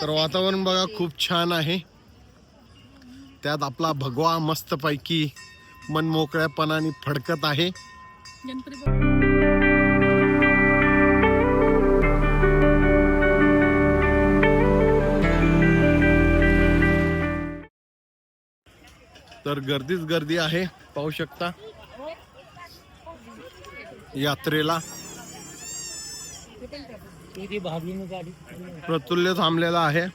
तर वातावरण बघा खूप छान आहे. त्यात आपला भगवा मस्तपैकी मन मोकळ्यापणाने फडकत आहे. तर गर्दीच गर्दी आहे पाहू शकता. यात्रेला. प्रतुल्य थांबलेला आहे.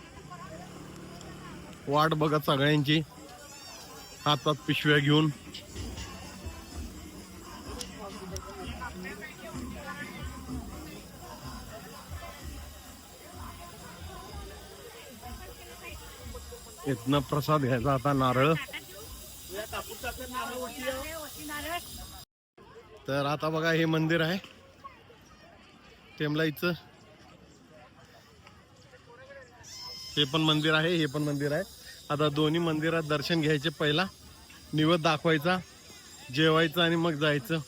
वाट बघत सगळ्यांची. हातात पिशव्या घेऊन. इथनं प्रसाद घ्यायचा आता नारळ. तर आता बघा हे मंदिर आहे. टेमलाईचं हे पण मंदिर आहे हे पण मंदिर आहे. आता दोन्ही मंदिरात दर्शन घ्यायचे पहिला. निवद दाखवायचा जेवायचं आणि मग जायचं.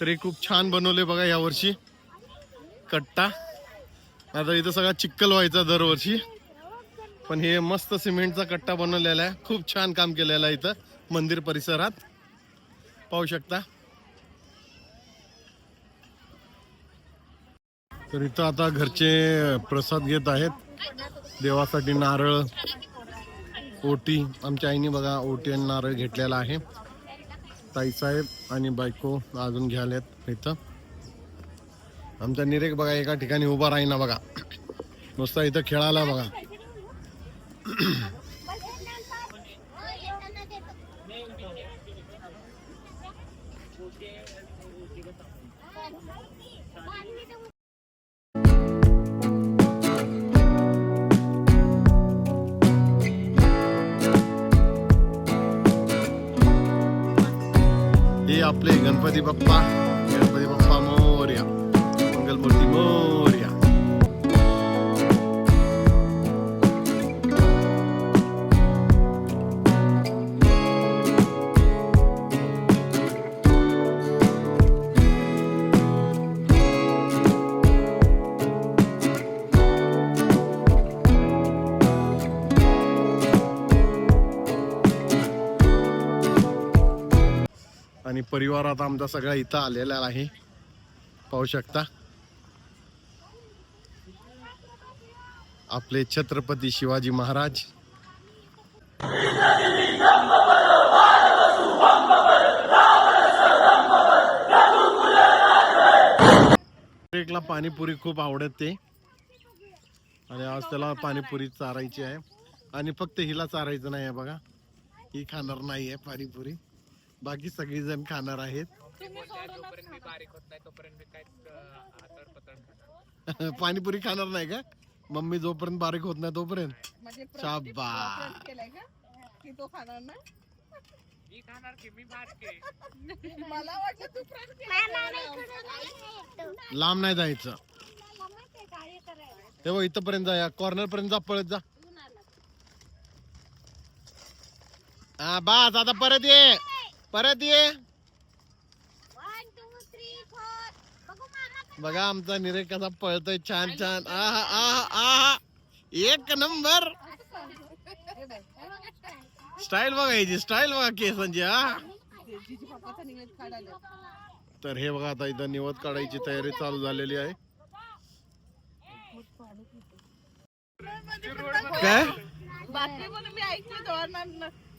तर हे खूप छान बनवले बघा यावर्षी. कट्टा. आता इथं सगळा चिक्कल व्हायचा दरवर्षी. पण हे मस्त सिमेंटचा कट्टा बनवलेला आहे. खूप छान काम केलेलं आहे इथं मंदिर परिसरात. पाहू शकता. तर इथं आता घरचे प्रसाद घेत आहेत. देवासाठी नारळ ओटी. आमच्या आईने बघा ओटी आणि नारळ घेतलेला आहे. ताईसाहेब आणि बायको अजून घ्यालेत इथं. आमचा निरेक बघा एका ठिकाणी उभा राहीना बघा. नुसता इथं खेळाला बघा. हे आपले गणपती बाप्पा गणपती बाप्पा मोर्या मंगलमूर्ती मोर आणि परिवारात आमचा सगळा इथं आलेला आहे. पाहू शकता. आपले छत्रपती शिवाजी महाराज. प्रत्येकला पाणीपुरी खूप आवडते. आणि आज त्याला पाणीपुरी चारायची आहे. आणि फक्त हिला चारायचं नाही आहे बघा. ही खाणार नाही आहे पाणीपुरी. बाकी सगळी जण खाणार आहेत. जोपर्यंत मी बारीक होत नाही तोपर्यंत मी काय आतर पतन पाणीपुरी खाणार नाही का? मम्मी जोपर्यंत बारीक होत नाही तोपर्यंत. म्हणजे शाबास. केलाय का? की तो खाणार ना? मी खाणार की मी बारीक आहे मला वाटलं तू फ्राय केला लांब नाही जायचं. तेव्हा इथपर्यंत जा या कॉर्नर पर्यंत जा पळत जा. हा बास आता परत ये. परत ये. बघा आमचा निरे कसा पळतोय छान छान. आहा आहा आहा. एक नंबर. स्टाईल बघायची स्टाईल बघा केसांची हा निवेद काढायला तर हे बघा आता इथं निवत काढायची तयारी चालू झालेली आहे. काय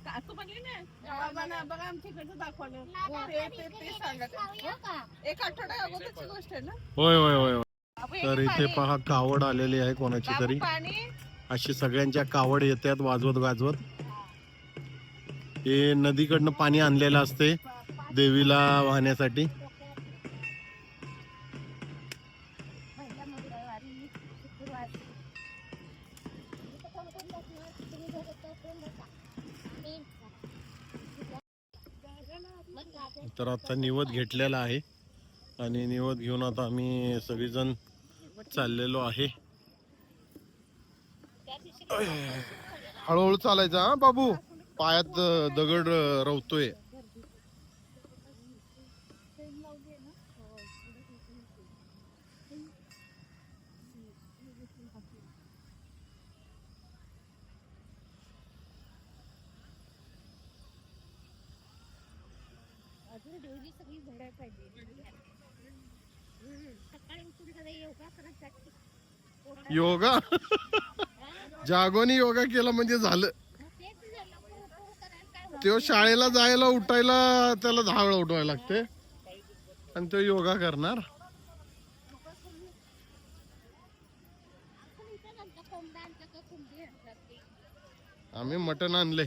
असं म्हणली ना बघा आमच्या इकडचं दाखवलं. ते ते ते. सांगत एक आठवड्या अगोदरची गोष्ट आहे ना? होय होय होय तर इथे. पहा कावड आलेली आहे कोणाची तरी. अशी सगळ्यांच्या कावड येतात वाजवत गाजवत. हे नदीकडनं पाणी आणलेलं असते देवीला वाहण्यासाठी. तर आता निवत घेतलेला आहे. आणि निवत घेऊन आता आम्ही सगळेजण चाललेलो आहे. हळूहळू चालायचं हा बाबू? पायात दगड रवतोय. अजून डेली सगळी झाडं पाहिजे. सकाळी उठून योगा करत जाते पोटात- योगा? जागोनी योगा केला म्हणजे झालं. तो शाळेला जायला उठायला त्याला दहा वेळा उठवायला लागते. आणि तो योगा करणार. आम्ही मटण आणले